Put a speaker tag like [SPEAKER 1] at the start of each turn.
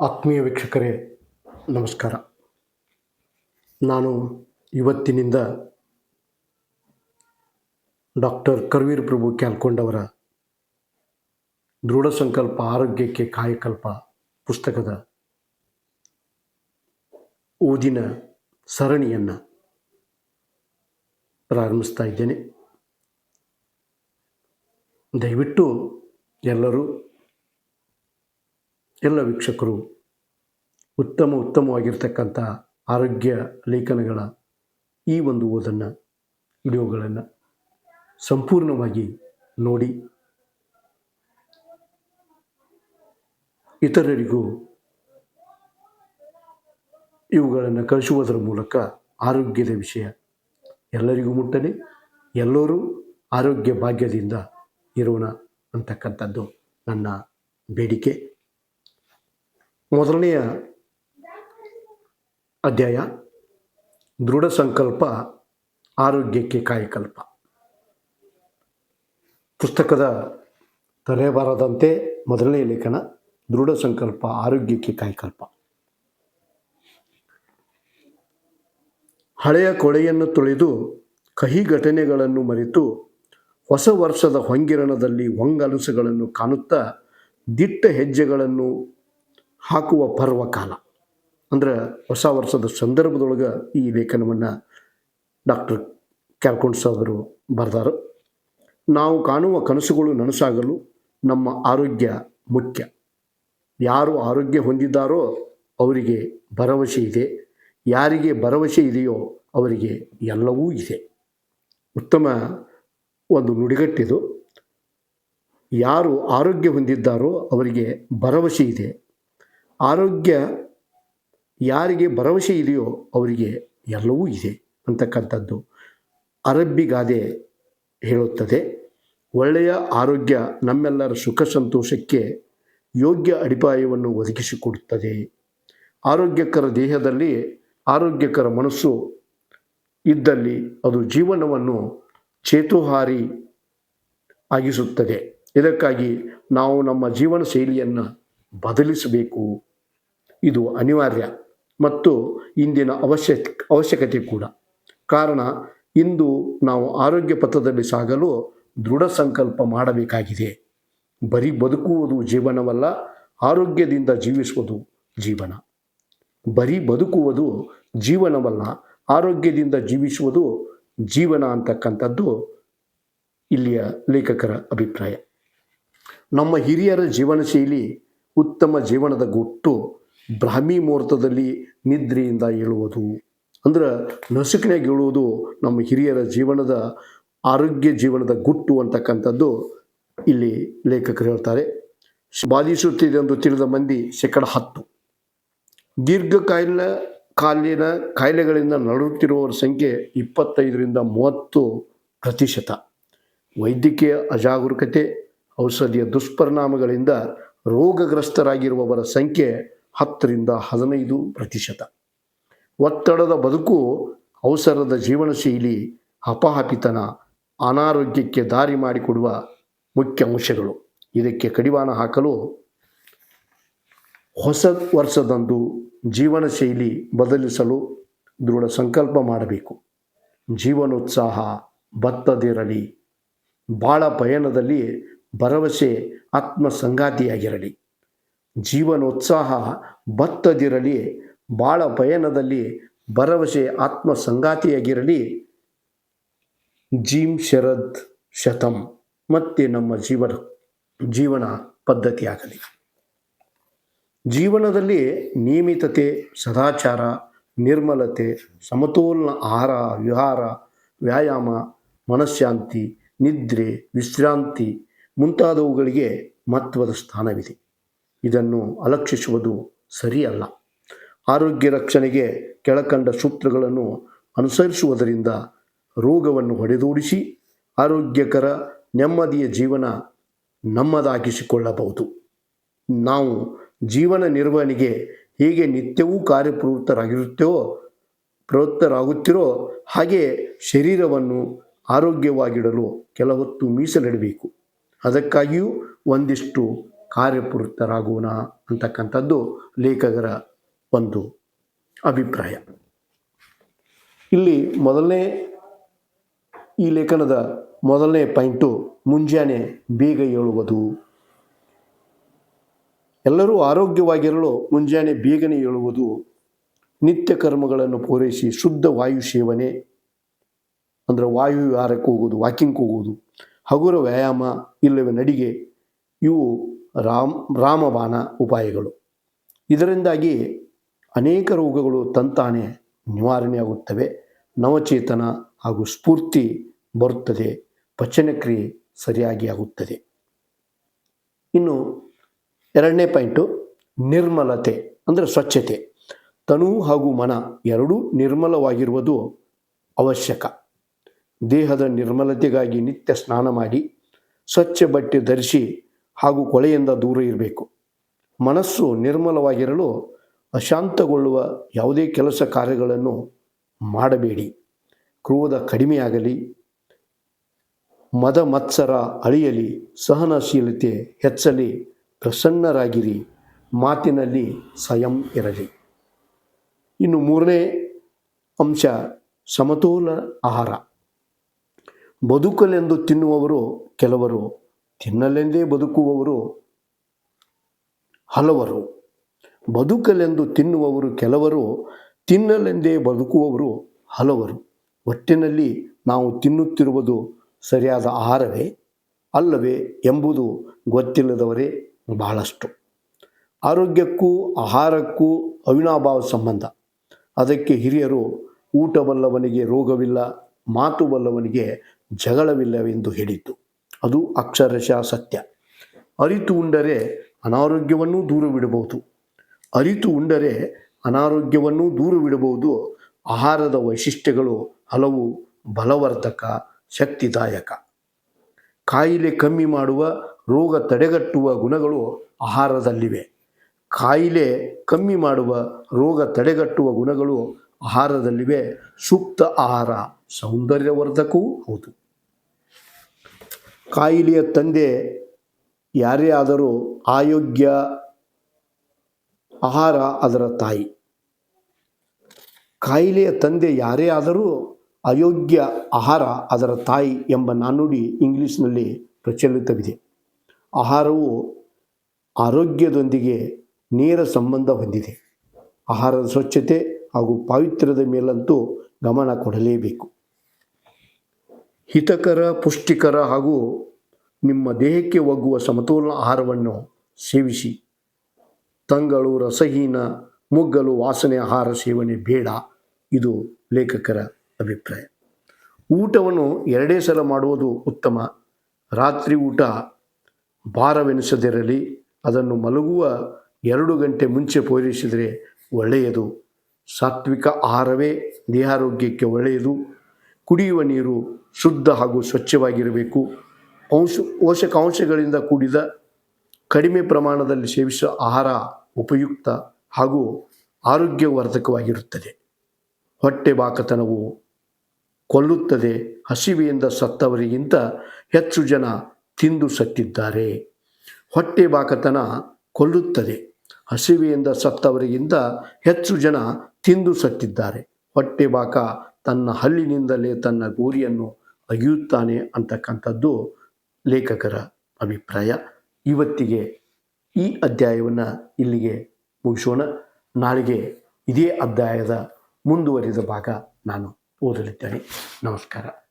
[SPEAKER 1] ಆತ್ಮೀಯ ವೀಕ್ಷಕರೇ, ನಮಸ್ಕಾರ. ನಾನು ಇವತ್ತಿನಿಂದ ಡಾಕ್ಟರ್ ಕರ್ವೀರ್ ಪ್ರಭು ಕ್ಯಾಲ್ಕೊಂಡವರ ದೃಢ ಸಂಕಲ್ಪ, ಆರೋಗ್ಯಕ್ಕೆ ಕಾಯಕಲ್ಪ ಪುಸ್ತಕದ ಓದಿನ ಸರಣಿಯನ್ನು ಪ್ರಾರಂಭಿಸ್ತಾ ಇದ್ದೇನೆ. ದಯವಿಟ್ಟು ಎಲ್ಲರೂ ಎಲ್ಲ ವೀಕ್ಷಕರು ಉತ್ತಮ ಉತ್ತಮವಾಗಿರ್ತಕ್ಕಂಥ ಆರೋಗ್ಯ ಲೇಖನಗಳ ಈ ಒಂದು ಓದನ್ನು, ವಿಡಿಯೋಗಳನ್ನು ಸಂಪೂರ್ಣವಾಗಿ ನೋಡಿ ಇತರರಿಗೂ ಇವುಗಳನ್ನು ಕಳಿಸುವುದರ ಮೂಲಕ ಆರೋಗ್ಯದ ವಿಷಯ ಎಲ್ಲರಿಗೂ ಮುಟ್ಟಲಿ, ಎಲ್ಲರೂ ಆರೋಗ್ಯ ಭಾಗ್ಯದಿಂದ ಇರೋಣ ಅಂತಕ್ಕಂಥದ್ದು ನನ್ನ ಬೇಡಿಕೆ. ಮೊದಲನೆಯ ಅಧ್ಯಾಯ, ದೃಢ ಸಂಕಲ್ಪ, ಆರೋಗ್ಯಕ್ಕೆ ಕಾಯಕಲ್ಪ. ಪುಸ್ತಕದ ತಲೆಬಾರದಂತೆ ಮೊದಲನೇ ಲೇಖನ, ದೃಢ ಸಂಕಲ್ಪ, ಆರೋಗ್ಯಕ್ಕೆ ಕಾಯಕಲ್ಪ. ಹಳೆಯ ಕೊಳೆಯನ್ನು ತೊಳೆದು ಕಹಿ ಘಟನೆಗಳನ್ನು ಮರೆತು ಹೊಸ ವರ್ಷದ ಹೊಂಗಿರಣದಲ್ಲಿ ಹೊಂಗಲಸುಗಳನ್ನು ಕಾಣುತ್ತಾ ದಿಟ್ಟ ಹೆಜ್ಜೆಗಳನ್ನು ಹಾಕುವ ಪರ್ವಕಾಲ. ಅಂದ್ರೆ ಹೊಸ ವರ್ಷದ ಸಂದರ್ಭದೊಳಗೆ ಈ ಲೇಖನವನ್ನು ಡಾಕ್ಟರ್ ಕ್ಯಾಲ್ಕೊಂಡ್ಸ್ ಅವರು ಬರೆದಾರು. ನಾವು ಕಾಣುವ ಕನಸುಗಳು ನನಸಾಗಲು ನಮ್ಮ ಆರೋಗ್ಯ ಮುಖ್ಯ. ಯಾರು ಆರೋಗ್ಯ ಹೊಂದಿದ್ದಾರೋ ಅವರಿಗೆ ಭರವಸೆ ಇದೆ. ಯಾರಿಗೆ ಭರವಸೆ ಇದೆಯೋ ಅವರಿಗೆ ಎಲ್ಲವೂ ಇದೆ. ಉತ್ತಮ ಒಂದು ನುಡಿಗಟ್ಟಿದು. ಯಾರು ಆರೋಗ್ಯ ಹೊಂದಿದ್ದಾರೋ ಅವರಿಗೆ ಭರವಸೆ ಇದೆ. ಆರೋಗ್ಯ ಯಾರಿಗೆ ಭರವಸೆ ಇದೆಯೋ ಅವರಿಗೆ ಎಲ್ಲವೂ ಇದೆ ಅಂತಕ್ಕಂಥದ್ದು. ಅರಬ್ಬಿಗಾದೆ ಹೇಳುತ್ತದೆ, ಒಳ್ಳೆಯ ಆರೋಗ್ಯ ನಮ್ಮೆಲ್ಲರ ಸುಖ ಸಂತೋಷಕ್ಕೆ ಯೋಗ್ಯ ಅಡಿಪಾಯವನ್ನು ಒದಗಿಸಿಕೊಡುತ್ತದೆ. ಆರೋಗ್ಯಕರ ದೇಹದಲ್ಲಿ ಆರೋಗ್ಯಕರ ಮನಸ್ಸು ಇದ್ದಲ್ಲಿ ಅದು ಜೀವನವನ್ನು ಚೇತುಹಾರಿ ಆಗಿಸುತ್ತದೆ. ಇದಕ್ಕಾಗಿ ನಾವು ನಮ್ಮ ಜೀವನ ಶೈಲಿಯನ್ನು ಬದಲಿಸಬೇಕು. ಇದು ಅನಿವಾರ್ಯ ಮತ್ತು ಇಂದಿನ ಅವಶ್ಯ ಅವಶ್ಯಕತೆ ಕೂಡ. ಕಾರಣ, ಇಂದು ನಾವು ಆರೋಗ್ಯ ಪಥದಲ್ಲಿ ಸಾಗಲು ದೃಢ ಸಂಕಲ್ಪ ಮಾಡಬೇಕಾಗಿದೆ. ಬರೀ ಬದುಕುವುದು ಜೀವನವಲ್ಲ, ಆರೋಗ್ಯದಿಂದ ಜೀವಿಸುವುದು ಜೀವನ. ಬರೀ ಬದುಕುವುದು ಜೀವನವಲ್ಲ, ಆರೋಗ್ಯದಿಂದ ಜೀವಿಸುವುದು ಜೀವನ ಅಂತಕ್ಕಂಥದ್ದು ಇಲ್ಲಿಯ ಲೇಖಕರ ಅಭಿಪ್ರಾಯ. ನಮ್ಮ ಹಿರಿಯರ ಜೀವನ ಶೈಲಿ ಉತ್ತಮ ಜೀವನದ ಗುಟ್ಟು ಬ್ರಾಹ್ಮಿ ಮುಹೂರ್ತದಲ್ಲಿ ನಿದ್ರೆಯಿಂದ ಏಳುವುದು. ಅಂದ್ರೆ ನಸುಕಿನಾಗ ಏಳುವುದು ನಮ್ಮ ಹಿರಿಯರ ಜೀವನದ ಆರೋಗ್ಯ ಜೀವನದ ಗುಟ್ಟು ಅಂತಕ್ಕಂಥದ್ದು ಇಲ್ಲಿ ಲೇಖಕರು ಹೇಳ್ತಾರೆ. ಬಾಧಿಸುತ್ತಿದೆ ಎಂದು ತಿಳಿದ ಮಂದಿ ಶೇಕಡ ಹತ್ತು. ದೀರ್ಘಕಾಲ ಕಾಲಿನ ಕಾಯಿಲೆಗಳಿಂದ ನರಳುತ್ತಿರುವವರ ಸಂಖ್ಯೆ ಇಪ್ಪತ್ತೈದರಿಂದ ಮೂವತ್ತು ಪ್ರತಿಶತ. ವೈದ್ಯಕೀಯ ಅಜಾಗರೂಕತೆ, ಔಷಧಿಯ ದುಷ್ಪರಿಣಾಮಗಳಿಂದ ರೋಗಗ್ರಸ್ತರಾಗಿರುವವರ ಸಂಖ್ಯೆ ಹತ್ತರಿಂದ ಹದಿನೈದು ಪ್ರತಿಶತ. ಒತ್ತಡದ ಬದುಕು, ಅವಸರದ ಜೀವನ ಶೈಲಿ, ಅಪಹಪಿತನ, ಅನಾರೋಗ್ಯಕ್ಕೆ ದಾರಿ ಮಾಡಿಕೊಡುವ ಮುಖ್ಯ ಅಂಶಗಳು. ಇದಕ್ಕೆ ಕಡಿವಾಣ ಹಾಕಲು ಹೊಸ ವರ್ಷದಂದು ಜೀವನ ಶೈಲಿ ಬದಲಿಸಲು ದೃಢ ಸಂಕಲ್ಪ ಮಾಡಬೇಕು. ಜೀವನೋತ್ಸಾಹ ಬತ್ತದಿರಲಿ. ಬಾಳ ಪಯಣದಲ್ಲಿ ಭರವಸೆ ಆತ್ಮ ಸಂಗಾತಿಯಾಗಿರಲಿ ಜೀವನೋತ್ಸಾಹ ಬತ್ತದಿರಲಿ, ಬಾಳ ಪಯಣದಲ್ಲಿ ಭರವಸೆ ಆತ್ಮ ಸಂಗಾತಿಯಾಗಿರಲಿ ಜೀಮ್ ಶರದ್ ಶತಂ. ಮತ್ತೆ ನಮ್ಮ ಜೀವನ ಜೀವನ ಪದ್ಧತಿಯಾಗಲಿ. ಜೀವನದಲ್ಲಿ ನಿಯಮಿತತೆ, ಸದಾಚಾರ, ನಿರ್ಮಲತೆ, ಸಮತೋಲನ ಆಹಾರ, ವಿಹಾರ, ವ್ಯಾಯಾಮ ಮನಃಶಾಂತಿ ನಿದ್ರೆ, ವಿಶ್ರಾಂತಿ ಮುಂತಾದವುಗಳಿಗೆ ಮಹತ್ವದ ಸ್ಥಾನವಿದೆ. ಇದನ್ನು ಅಲಕ್ಷಿಸುವುದು ಸರಿಯಲ್ಲ. ಆರೋಗ್ಯ ರಕ್ಷಣೆಗೆ ಕೆಳಕಂಡ ಸೂತ್ರಗಳನ್ನು ಅನುಸರಿಸುವುದರಿಂದ ರೋಗವನ್ನು ಹೊಡೆದೋಡಿಸಿ ಆರೋಗ್ಯಕರ, ನೆಮ್ಮದಿಯ ಜೀವನ ನಮ್ಮದಾಗಿಸಿಕೊಳ್ಳಬಹುದು. ನಾವು ಜೀವನ ನಿರ್ವಹಣೆಗೆ ಹೇಗೆ ನಿತ್ಯವೂ ಕಾರ್ಯಪ್ರವೃತ್ತರಾಗಿರುತ್ತೇವೋ, ಪ್ರವೃತ್ತರಾಗುತ್ತಿರೋ ಹಾಗೆ ಶರೀರವನ್ನು ಆರೋಗ್ಯವಾಗಿಡಲು ಕೆಲವೊತ್ತು ಮೀಸಲಿಡಬೇಕು. ಅದಕ್ಕಾಗಿಯೂ ಒಂದಿಷ್ಟು ಕಾರ್ಯಪ್ರವೃತ್ತರಾಗೋಣ ಅಂತಕ್ಕಂಥದ್ದು ಲೇಖಕರ ಒಂದು ಅಭಿಪ್ರಾಯ. ಇಲ್ಲಿ ಮೊದಲನೇ ಈ ಲೇಖನದ ಮೊದಲನೇ ಪಾಯಿಂಟು ಮುಂಜಾನೆ ಬೇಗ ಏಳುವುದು. ಎಲ್ಲರೂ ಆರೋಗ್ಯವಾಗಿರಲು ಮುಂಜಾನೆ ಬೇಗನೆ ಏಳುವುದು ನಿತ್ಯ ಕರ್ಮಗಳನ್ನು ಪೂರೈಸಿ ಶುದ್ಧ ವಾಯು ಸೇವನೆ, ಅಂದರೆ ವಾಯು ವಿಹಾರಕ್ಕೆ ಹೋಗೋದು ವಾಕಿಂಗ್ ಹೋಗೋದು ಹಗುರ ವ್ಯಾಯಾಮ, ಇಲ್ಲವೇ ನಡಿಗೆ, ಇವು ರಾಮ್, ರಾಮಬಾಣ ಉಪಾಯಗಳು. ಇದರಿಂದಾಗಿ ಅನೇಕ ರೋಗಗಳು ತಂತಾನೆ ನಿವಾರಣೆಯಾಗುತ್ತವೆ. ನವಚೇತನ ಹಾಗೂ ಸ್ಫೂರ್ತಿ ಬರುತ್ತದೆ. ಪಚನಕ್ರಿಯೆ ಸರಿಯಾಗಿ ಆಗುತ್ತದೆ. ಇನ್ನು ಎರಡನೇ ಪಾಯಿಂಟು, ನಿರ್ಮಲತೆ ಅಂದರೆ ಸ್ವಚ್ಛತೆ. ತನು ಹಾಗೂ ಮನ ಎರಡೂ ನಿರ್ಮಲವಾಗಿರುವುದು ಅವಶ್ಯಕ. ದೇಹದ ನಿರ್ಮಲತೆಗಾಗಿ ನಿತ್ಯ ಸ್ನಾನ ಮಾಡಿ, ಸ್ವಚ್ಛ ಬಟ್ಟೆ ಧರಿಸಿ ಹಾಗೂ ಕೊಳೆಯಿಂದ ದೂರ ಇರಬೇಕು. ಮನಸ್ಸು ನಿರ್ಮಲವಾಗಿರಲು ಅಶಾಂತಗೊಳ್ಳುವ ಯಾವುದೇ ಕೆಲಸ ಕಾರ್ಯಗಳನ್ನು ಮಾಡಬೇಡಿ. ಕ್ರೋಧ ಕಡಿಮೆಯಾಗಲಿ, ಮದ ಮತ್ಸರ ಅಳಿಯಲಿ, ಸಹನಶೀಲತೆ ಹೆಚ್ಚಲಿ, ಪ್ರಸನ್ನರಾಗಿರಿ, ಮಾತಿನಲ್ಲಿ ಸ್ವಯಂ ಇರಲಿ. ಇನ್ನು ಮೂರನೇ ಅಂಶ, ಸಮತೋಲ ಆಹಾರ. ಬದುಕಲೆಂದು ತಿನ್ನುವವರು ಕೆಲವರು ತಿನ್ನಲೆಂದೇ ಬದುಕುವವರು ಹಲವರು. ಬದುಕಲೆಂದು ತಿನ್ನುವವರು ಕೆಲವರು, ತಿನ್ನಲೆಂದೇ ಬದುಕುವವರು ಹಲವರು. ಒಟ್ಟಿನಲ್ಲಿ ನಾವು ತಿನ್ನುತ್ತಿರುವುದು ಸರಿಯಾದ ಆಹಾರವೇ ಅಲ್ಲವೇ ಎಂಬುದು ಗೊತ್ತಿಲ್ಲದವರೇ ಬಹಳಷ್ಟು. ಆರೋಗ್ಯಕ್ಕೂ ಆಹಾರಕ್ಕೂ ಅವಿನಾಭಾವ ಸಂಬಂಧ. ಅದಕ್ಕೆ ಹಿರಿಯರು ಊಟ ಬಲ್ಲವನಿಗೆ ರೋಗವಿಲ್ಲ ಮಾತು ಬಲ್ಲವನಿಗೆ ಜಗಳವಿಲ್ಲವೆಂದು ಹೇಳಿದ್ದು. ಅದು ಅಕ್ಷರಶಃ ಸತ್ಯ. ಅರಿತು ಉಂಡರೆ ಅನಾರೋಗ್ಯವನ್ನೂ ದೂರವಿಡಬಹುದು. ಅರಿತು ಉಂಡರೆ ಅನಾರೋಗ್ಯವನ್ನೂ ದೂರವಿಡಬಹುದು. ಆಹಾರದ ವೈಶಿಷ್ಟ್ಯಗಳು ಹಲವು ಬಲವರ್ಧಕ, ಶಕ್ತಿದಾಯಕ. ಕಾಯಿಲೆ ಕಮ್ಮಿ ಮಾಡುವ, ರೋಗ ತಡೆಗಟ್ಟುವ ಗುಣಗಳು ಆಹಾರದಲ್ಲಿವೆ. ಕಾಯಿಲೆ ಕಮ್ಮಿ ಮಾಡುವ, ರೋಗ ತಡೆಗಟ್ಟುವ ಗುಣಗಳು ಆಹಾರದಲ್ಲಿವೆ. ಸೂಕ್ತ ಆಹಾರ ಸೌಂದರ್ಯವರ್ಧಕವೂ ಹೌದು. ಕಾಯಿಲೆಯ ತಂದೆ ಯಾರೇ ಆದರೂ ಆಯೋಗ್ಯ ಆಹಾರ ಅದರ ತಾಯಿ. ಕಾಯಿಲೆಯ ತಂದೆ ಯಾರೇ ಆದರೂ ಅಯೋಗ್ಯ ಆಹಾರ ಅದರ ತಾಯಿ ಎಂಬ ನಾನುಡಿ ಇಂಗ್ಲೀಷ್ನಲ್ಲಿ ಪ್ರಚಲಿತವಿದೆ. ಆಹಾರವು ಆರೋಗ್ಯದೊಂದಿಗೆ ನೇರ ಸಂಬಂಧ ಹೊಂದಿದೆ. ಆಹಾರದ ಸ್ವಚ್ಛತೆ ಹಾಗೂ ಪಾವಿತ್ರ್ಯದ ಮೇಲಂತೂ ಗಮನ ಕೊಡಲೇಬೇಕು. ಹಿತಕರ, ಪುಷ್ಟಿಕರ ಹಾಗೂ ನಿಮ್ಮ ದೇಹಕ್ಕೆ ಒಗ್ಗುವ ಸಮತೋಲನ ಆಹಾರವನ್ನು ಸೇವಿಸಿ. ತಂಗಳು, ರಸಹೀನ, ಮುಗ್ಗಲು ವಾಸನೆ ಆಹಾರ ಸೇವನೆ ಬೇಡ. ಇದು ಲೇಖಕರ ಅಭಿಪ್ರಾಯ. ಊಟವನ್ನು ಎರಡೇ ಸಲ ಮಾಡುವುದು ಉತ್ತಮ. ರಾತ್ರಿ ಊಟ ಭಾರವೆನಿಸದಿರಲಿ. ಅದನ್ನು ಮಲಗುವ ಎರಡು ಗಂಟೆ ಮುಂಚೆ ಪೂರೈಸಿದರೆ ಒಳ್ಳೆಯದು. ಸಾತ್ವಿಕ ಆಹಾರವೇ ದೇಹಾರೋಗ್ಯಕ್ಕೆ ಒಳ್ಳೆಯದು. ಕುಡಿಯುವ ನೀರು ಶುದ್ಧ ಹಾಗೂ ಸ್ವಚ್ಛವಾಗಿರಬೇಕು. ಅಂಶ, ಪೋಷಕಾಂಶಗಳಿಂದ ಕೂಡಿದ ಕಡಿಮೆ ಪ್ರಮಾಣದಲ್ಲಿ ಸೇವಿಸುವ ಆಹಾರ ಉಪಯುಕ್ತ ಹಾಗೂ ಆರೋಗ್ಯವರ್ಧಕವಾಗಿರುತ್ತದೆ. ಹೊಟ್ಟೆ ಬಾಕತನವು ಕೊಲ್ಲುತ್ತದೆ. ಹಸಿವೆಯಿಂದ ಸತ್ತವರಿಗಿಂತ ಹೆಚ್ಚು ಜನ ತಿಂದು ಸತ್ತಿದ್ದಾರೆ. ಹೊಟ್ಟೆ ಬಾಕತನ ಕೊಲ್ಲುತ್ತದೆ. ಹಸಿವೆಯಿಂದ ಸತ್ತವರಿಗಿಂತ ಹೆಚ್ಚು ಜನ ತಿಂದು ಸತ್ತಿದ್ದಾರೆ. ಹೊಟ್ಟೆ ಬಾಕ ತನ್ನ ಹಲ್ಲಿನಿಂದಲೇ ತನ್ನ ಗೋರಿಯನ್ನು ಅಗಿಯುತ್ತಾನೆ ಅಂತಕ್ಕಂಥದ್ದು ಲೇಖಕರ ಅಭಿಪ್ರಾಯ. ಇವತ್ತಿಗೆ ಈ ಅಧ್ಯಾಯವನ್ನು ಇಲ್ಲಿಗೆ ಮುಗಿಸೋಣ. ನಾಳೆಗೆ ಇದೇ ಅಧ್ಯಾಯದ ಮುಂದುವರಿದ ಭಾಗ ನಾನು ಓದಲಿದ್ದೇನೆ. ನಮಸ್ಕಾರ.